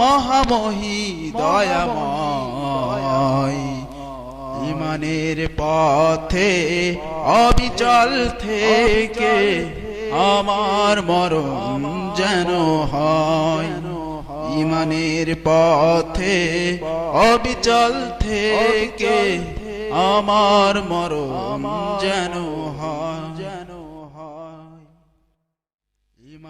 মহামহি দয়াময় ইমানের পথে অবিচল থেকে আমার মরণ যেন হয়। ইমানের পথে অবিচল থেকে আমার মরণ যেন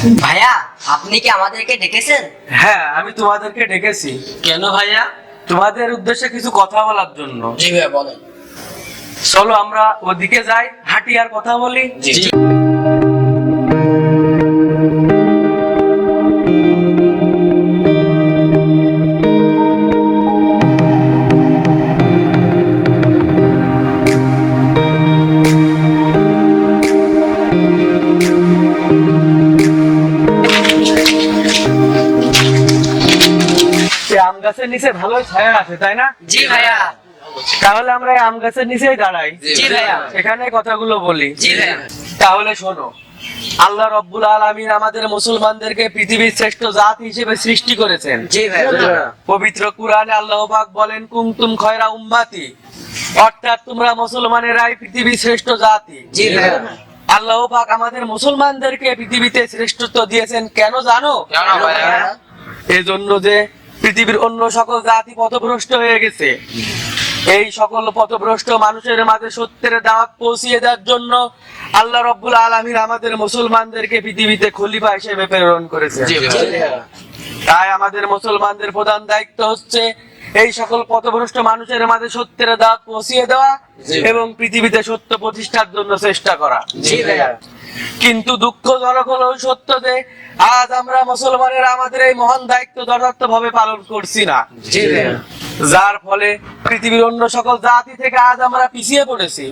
ভাইয়া আপনি কি আমাদেরকে ডেকেছেন? হ্যাঁ আমি তোমাদেরকে ডেকেছি। কেন ভাইয়া? তোমাদের উদ্দেশ্যে কিছু কথা বলার জন্য। জি ভাইয়া বলেন। চলো আমরা ওদিকে যাই হাঁটি আর কথা বলি। জি নিচে ভালো ছায়া আছে তাই না? জি ভাইয়া। তাহলে আমরা আম গাছের নিচেই দাঁড়াই। জি ভাইয়া। এখানে কথাগুলো বলি। জি ভাইয়া। তাহলে শোনো আল্লাহ রব্বুল আলামিন আমাদের মুসলমানদেরকে পৃথিবীর শ্রেষ্ঠ জাত হিসেবে সৃষ্টি করেছেন। পবিত্র কুরআনে আল্লাহ পাক বলেন কুমতুম খয়রা উম্মাতি। অর্থাৎ তোমরা মুসলমানেরাই পৃথিবীর শ্রেষ্ঠ জাতি। আল্লাহ পাক আমাদের মুসলমানদেরকে পৃথিবীতে শ্রেষ্ঠত্ব দিয়েছেন কেন জানো? এজন্য যে পৃথিবীর অন্য সকল জাতি পথভ্রষ্ট হয়ে গেছে। এই সকল পথভ্রষ্ট মানুষের মাঝে সত্যের দাওয়াত পৌঁছিয়ে দেওয়ার জন্য আল্লাহ রব্বুল আলমিন আমাদের মুসলমানদেরকে পৃথিবীতে খলিফা হিসেবে প্রেরণ করেছে তাই আমাদের মুসলমানদের প্রধান দায়িত্ব হচ্ছে এই সকল পথভ্রষ্ট মানুষের মাঝে সত্যের দাওয়াত পৌঁছিয়ে দেওয়া এবং পৃথিবীতে সত্য প্রতিষ্ঠার জন্য চেষ্টা করা। কিন্তু দুঃখ দুঃখজনক হলো সত্য যে আজ আমরা মুসলমানের আমাদের এই মহান দায়িত্ব যথার্থ ভাবে পালন করছি না। যার ফলে পৃথিবীর অন্য সকল জাতি থেকে আজ আমরা পিছিয়ে পড়েছি।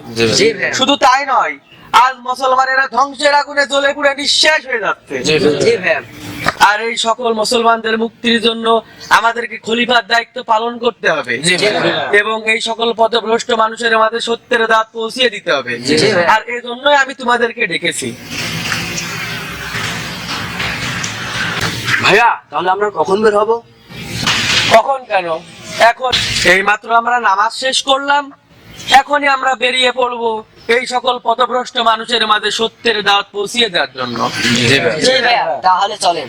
শুধু তাই নয় আজ মুসলমানেরা ধ্বংসের আগুনে জ্বলে পুড়ে নিঃশেষ হয়ে যাচ্ছে। জি ভাইয়া। আর এই সকল মুসলমানদের মুক্তির জন্য আমাদেরকে খলিফার দায়িত্ব পালন করতে হবে। এবং এই সকল পথভ্রষ্ট মানুষের মাঝে সত্যের দাঁত পৌঁছিয়ে দিতে হবে। আর এই জন্যই আমি তোমাদেরকে ডেকেছি। ভাইয়া তাহলে আমরা কখন বের হব? কখন কেন? এখন এই মাত্র আমরা নামাজ শেষ করলাম। এখনই আমরা বেরিয়ে পড়ব। এই সকল পথভ্রষ্ট মানুষের মাঝে সত্যের দাঁত পৌঁছিয়ে দেওয়ার জন্য। তাহলে চলেন।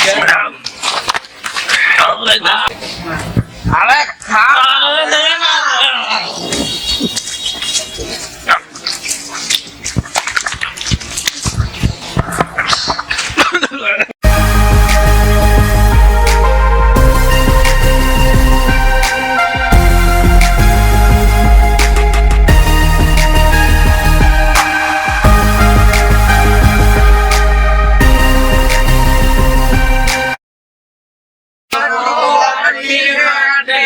together.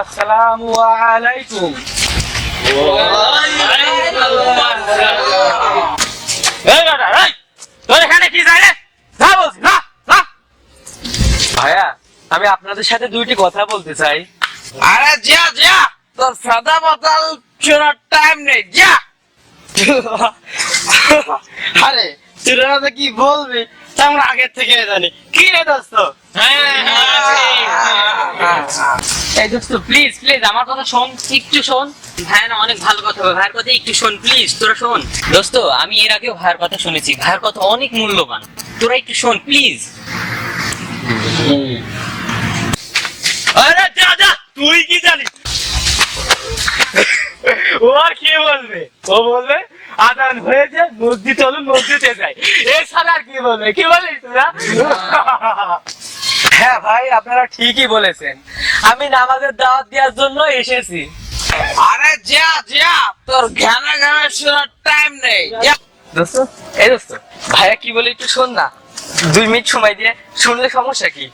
আসসালামু আলাইকুম। ভাইয়া, আমি আপনাদের সাথে দুইটি কথা বলতে চাই। আরে যা যা তোর সাদা বোতল শোনার টাইম নেই যা আরে তোরা তো কি বলবি? আমরা আগের থেকে জানি। কি রে দোস্ত? প্লিজ প্লিজ আমার কথা শোন, একটু শোন। অনেক ভালো কথা ভাইয়ের কথা একটু শোন প্লিজ তোরা শোন। দোস্ত, আমি এর আগেও ভাইয়ের কথা শুনেছি। ভাইয়ের কথা অনেক মূল্যবান। তোরা একটু শোন প্লিজ যা, তুই কি জানিস? ও আর কি বলবে? ও বলবে, আদান হয়েছে, মসজিদ চলুন, মসজিদে যাই। এছাড়া আর কি বলবে? কি বলিস তোরা? হ্যাঁ ভাই আপনারা ঠিকই বলেছেন। আমি নামাজের দাওয়াত দেওয়ার জন্য এসেছি। আরে যা যা তোর ঘানা ঘানা শোনার টাইম নেই। দোস্ত এই দোস্ত ভাইয়া কি বলে একটু শোন না। দুই মিনিট সময় দিয়ে শুনলে সমস্যা কি?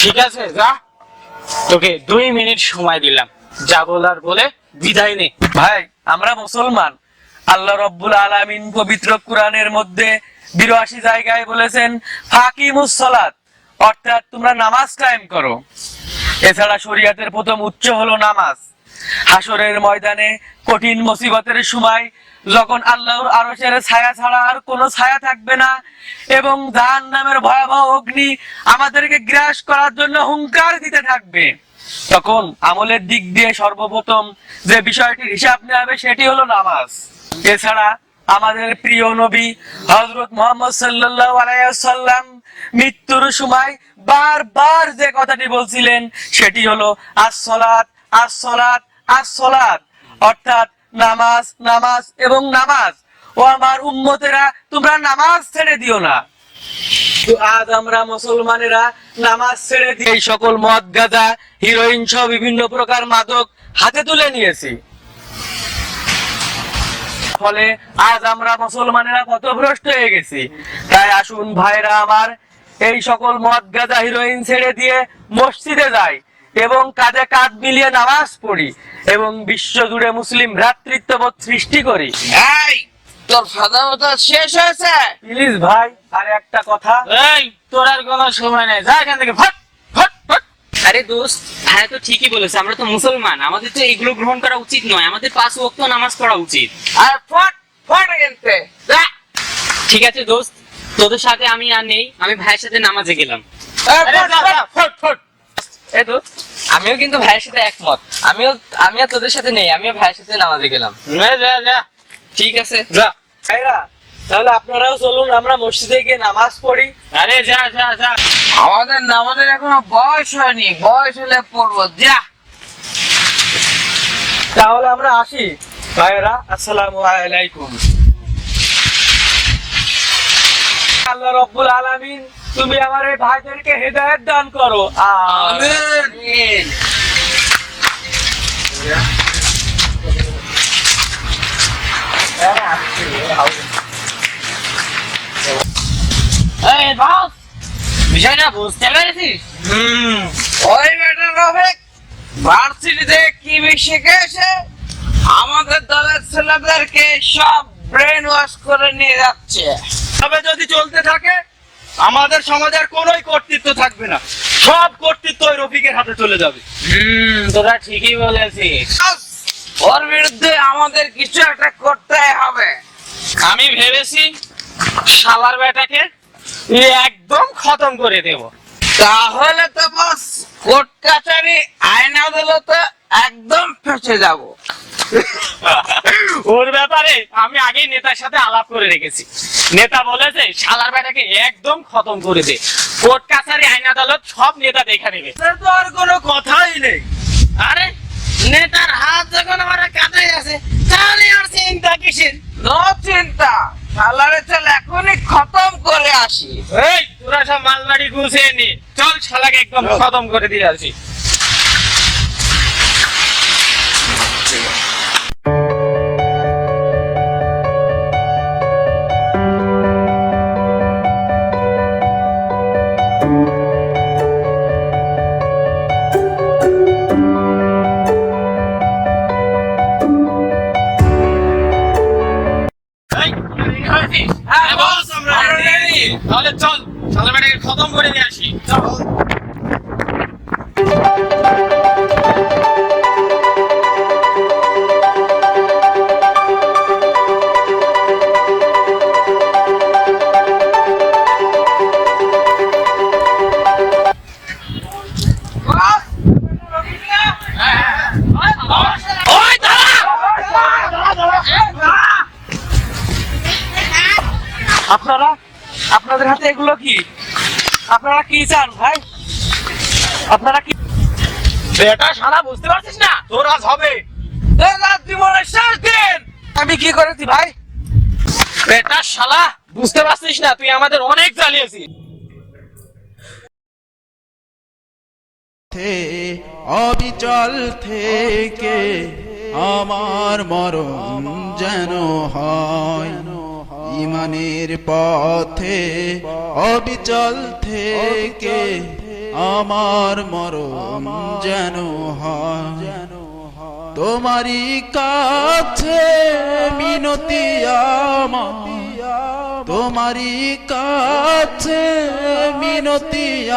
ঠিক আছে যা। তোকে দুই মিনিট সময় দিলাম। যা বলার বলে বিদায় নে। ভাই আমরা মুসলমান। আল্লাহ রব্বুল আলামিন পবিত্র কোরআনের মধ্যে বিরাশি জায়গায় বলেছেন ফাকিমুস সালাত। অর্থাৎ তোমরা নামাজ কায়েম করো। এছাড়া শরীয়তের প্রথম উচ্চ হলো নামাজ। হাসরের ময়দানে কঠিন মুসিবতের সময় যখন আল্লাহর আরশের ছায়া ছাড়া আর কোনো ছায়া থাকবে না এবং জাহান নামের ভয়াবহ অগ্নি আমাদেরকে গ্রাস করার জন্য হুঙ্কার দিতে থাকবে, তখন আমলের দিক দিয়ে সর্বপ্রথম যে বিষয়টির হিসাব নেওয়া হবে সেটি হলো নামাজ। এছাড়া আমাদের প্রিয় নবী হজরত মোহাম্মদ সাল্লাল্লাহু আলাইহি সাল্লাম মৃত্যুর সময় বারবার যে কথাটি বলছিলেন, সেটি হলো, আসসালাত আসসালাত আসসালাত। অর্থাৎ, নামাজ নামাজ এবং নামাজ। ও আমার উম্মতেরা, তোমরা নামাজ ছেড়ে দিও না। আজ আমরা মুসলমানেরা নামাজ ছেড়ে দিয়ে সকল মদ, গাঁজা, হিরোইন সহ বিভিন্ন প্রকার মাদক হাতে তুলে নিয়েছি। ফলে আজ আমরা মুসলমানেরা পথভ্রষ্ট হয়ে গেছি। তাই আসুন ভাইরা আমার এই সকল মদ গাঁজা হিরোইন ছেড়ে দিয়ে মসজিদে যাই এবং কাঁধে কাঁধ মিলিয়ে নামাজ পড়ি এবং বিশ্ব জুড়ে মুসলিম ভ্রাতৃত্ববোধ সৃষ্টি করি। এই তোর সাদা শেষ হয়েছে। প্লিজ ভাই আর একটা কথা। এই তোর আর কোনো সময় নেই। যা এখান থেকে ফট। আরে দোস্ত ভাইয়া তো ঠিকই বলেছে আমরা তো মুসলমান আমাদের তো এগুলো গ্রহণ করা উচিত নয় আমাদের পাঁচ ওয়াক্ত নামাজ পড়া উচিত। আর ফট ফট এখান ঠিক আছে দোস্ত তোদের সাথে আমি আর নেই আমি ভাইয়ের সাথে নামাজে গেলাম। ফট, ফট। আমিও কিন্তু ভাইয়ের সাথে একমত আমিও আমিও তোদের সাথে নেই আমিও ভাইয়ের সাথে নামাজে গেলাম। ঠিক আছে। যা। ভাইরা তাহলে আপনারাও চলুন আমরা মসজিদে গিয়ে নামাজ পড়ি। আরে যা যা যা। আমাদের নামাজের এখনও বয়স হয়নি বয়স হলে পড়ব যা। তাহলে আমরা আসি। ভাইরা আসসালামু আলাইকুম। আল্লাহ রব্বুল আলামিন তুমি আমার এই ভাইদেরকে হেদায়েত দান করো। আমিন। এই বস বিষয়টা বুঝতে পেরেছিস? ওই বেটা রফিক ভার্সিটিতে কি শিখে এসে আমাদের দলের ছেলেদেরকে সব ব্রেন ওয়াশ করে নিয়ে যাচ্ছে। তবে যদি চলতে থাকে আমাদের সমাজের কোনোই কর্তৃত্ব থাকবে না। সব কর্তৃত্ব ওই রফিকের হাতে চলে যাবে। হুম তোরা ঠিকই বলেছিস। ওর বিরুদ্ধে আমাদের কিছু একটা করতে হবে। আমি ভেবেছি শালার বেটাকে একদম খতম করে দেব। তাহলে তো বস কোর্ট কাছারি আইন আদালতে একদম ফেসে যাব। ওর ব্যাপারে আমি আগেই নেতার সাথে আলাপ করে রেখেছি। নেতা বলেছে শালার বেটাকে একদম খতম করে দে। কোর্ট কাছারি আইন আদালত সব নেতা দেখে নেবে। তো আর কোনো কথাই নেই। আরে, নেতার হাত যখন আমার কাছে আছে তাহলে আর চিন্তা কিসের? নো চিন্তা। শালারে চল এখনই খতম করে আসি। এই তোরা সব মালবাড়ি গুছিয়ে নি। চল শালাকে একদম খতম করে দিয়ে আসি। এগুলো কি? আপনারা কি চান ভাই? আপনারা কি বেটা শালা বুঝতে পারছিস না? তোর আজ হবে। জীবনের শেষ দিন। আমি কি করেছি ভাই? বেটা শালা বুঝতে পারছিস না? তুই আমাদের অনেক জ্বালিয়েছিস। থে অবিচল থেকে আমার মরণ যেন হয়। ইমানের পথে, অবিচল থেকে আমার মরণ যেন হয়। তোমারই কাছে মিনতি আমার। তোমারই কাছে মিনতি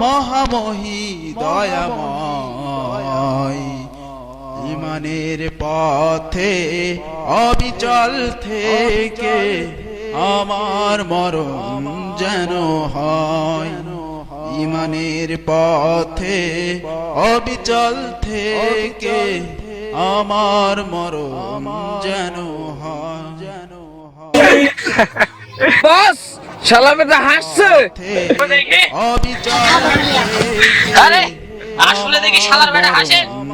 মহামহি দয়াময় ইমানের পথে অবিচল থেকে আমার মরণ যেন হয়। ইমানের পথে অবিচল থেকে আমার মরণ যেন হয়। যেন হয় বস শালা বেটা হাসছে অবিচল আরে আসলে দেখি শালার বেটা হাসে।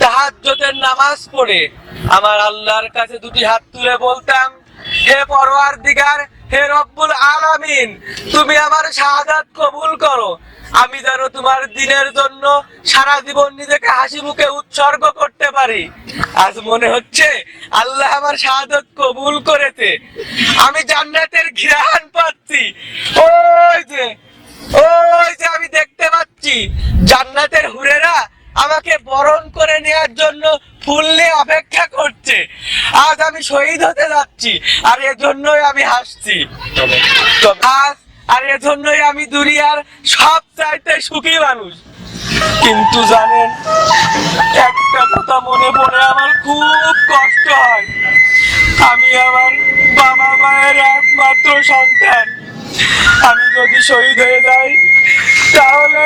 তাহাজ্জুদের নামাজ পড়ে। আমার আল্লাহর কাছে দুটি হাত তুলে বলতাম, হে পরওয়ার দিগার হে রব্বুল আলামিন, তুমি আমার শাহাদাত কবুল করো। আমি যেন তোমার দিনের জন্য সারা জীবন নিজেকে হাসি মুখে উৎসর্গ করতে পারি। আজ মনে হচ্ছে আল্লাহ আমার শাহাদত কবুল করেছে। আমি জান্নাতের ঘ্রাণ পাচ্ছি। ওই যে ওই যে আমি দেখতে পাচ্ছি, জান্নাতের হুরেরা আমাকে বরণ করে নেওয়ার জন্য ফুল নিয়ে অপেক্ষা করছে। আজ আমি শহীদ হতে যাচ্ছি আর এজন্যই আমি হাসছি। তো আজ আর এজন্যই আমি দুনিয়ার সব চাইতে সুখী মানুষ। কিন্তু জানেন একটা কথা মনে পড়ে আমার খুব কষ্ট হয়। আমি আমার বাবা মায়ের একমাত্র সন্তান। আমি যদি শহীদ হয়ে যাই, তাহলে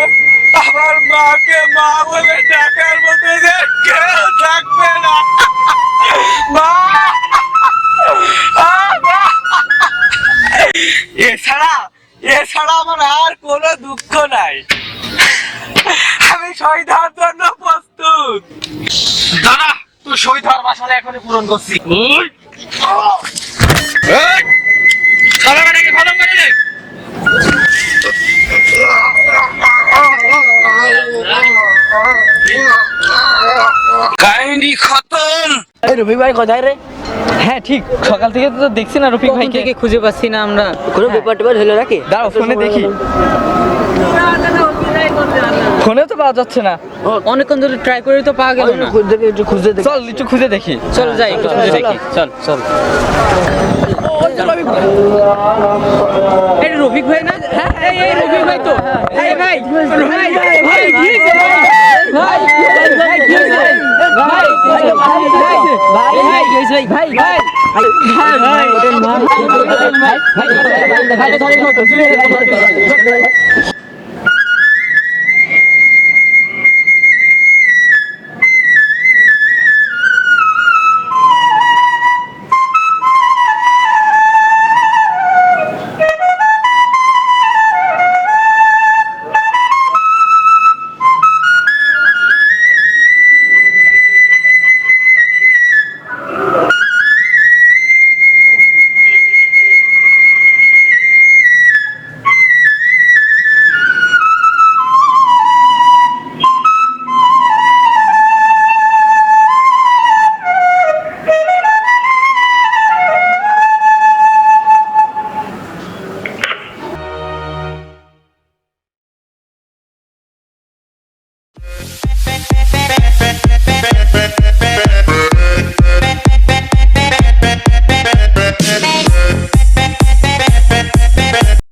আমার মাকে মা বলে ডাকার মতো কেউ থাকবে না। মা! এছাড়া এছাড়া আমার আর কোনো দুঃখ নাই। আমি শহীদ হওয়ার জন্য প্রস্তুত। দাদা তুই শহীদ হওয়ার বাসনা এখনই পূরণ করছি। রবি ভাই কোথায় রে? হ্যাঁ ঠিক। সকাল থেকে তো দেখছি না রফিক ভাইকে। খুঁজে পাচ্ছি না আমরা? কোনো ব্যাপার টেপার হলো নাকি? দাঁড়াও ফোনে দেখি। ফোনে তো পাওয়া যাচ্ছে না অনেকক্ষণ ধরে ট্রাই করে তো পাওয়া গেল না একটু চল একটু খুঁজে দেখি চল যাই একটু খুঁজে দেখি চল চল রফিক ভাই না হ্যাঁ এই এই রফিক ভাই তো এই ভাই ভাই ভাই কি? ভাই ভাই কি হয়েছে? ভাই